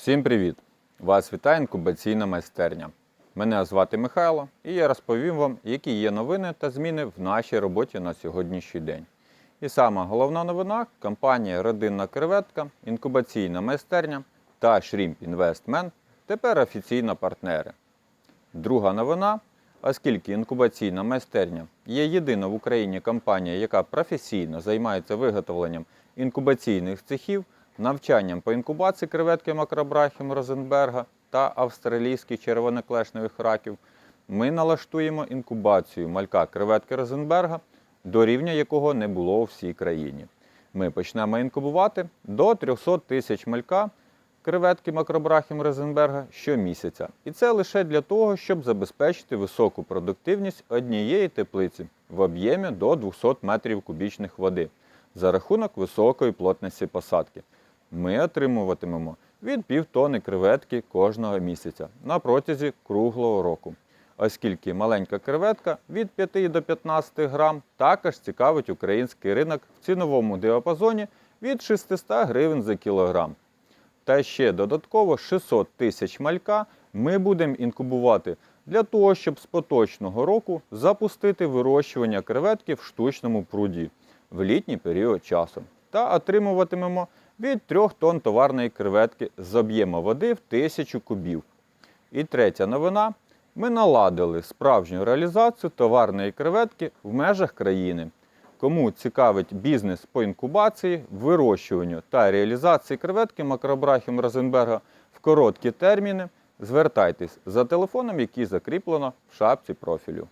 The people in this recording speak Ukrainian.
Всім привіт! Вас вітає інкубаційна майстерня. Мене звати Михайло і я розповім вам, які є новини та зміни в нашій роботі на сьогоднішній день. І сама головна новина компанія Родинна креветка, інкубаційна майстерня та Shrimp Investment тепер офіційно партнери. Друга новина, оскільки інкубаційна майстерня є єдина в Україні компанія, яка професійно займається виготовленням інкубаційних цехів, навчанням по інкубації креветки макробрахім Розенберга та австралійських червоноклешневих раків, ми налаштуємо інкубацію малька креветки Розенберга, до рівня якого не було у всій країні. Ми почнемо інкубувати до 300 тисяч малька креветки макробрахім Розенберга щомісяця. І це лише для того, щоб забезпечити високу продуктивність однієї теплиці в об'ємі до 200 метрів кубічних води за рахунок високої плотності посадки. Ми отримуватимемо від півтони креветки кожного місяця на протязі круглого року. Оскільки маленька креветка від 5 до 15 грам також цікавить український ринок в ціновому діапазоні від 600 гривень за кілограм. Та ще додатково 600 тисяч малька ми будемо інкубувати для того, щоб з поточного року запустити вирощування креветки в штучному пруді в літній період часу. Та отримуватимемо від 3 тонн товарної креветки з об'єму води в 1000 кубів. І третя новина. Ми наладили справжню реалізацію товарної креветки в межах країни. Кому цікавить бізнес по інкубації, вирощуванню та реалізації креветки макробрахім Розенберга в короткі терміни, звертайтесь за телефоном, який закріплено в шапці профілю.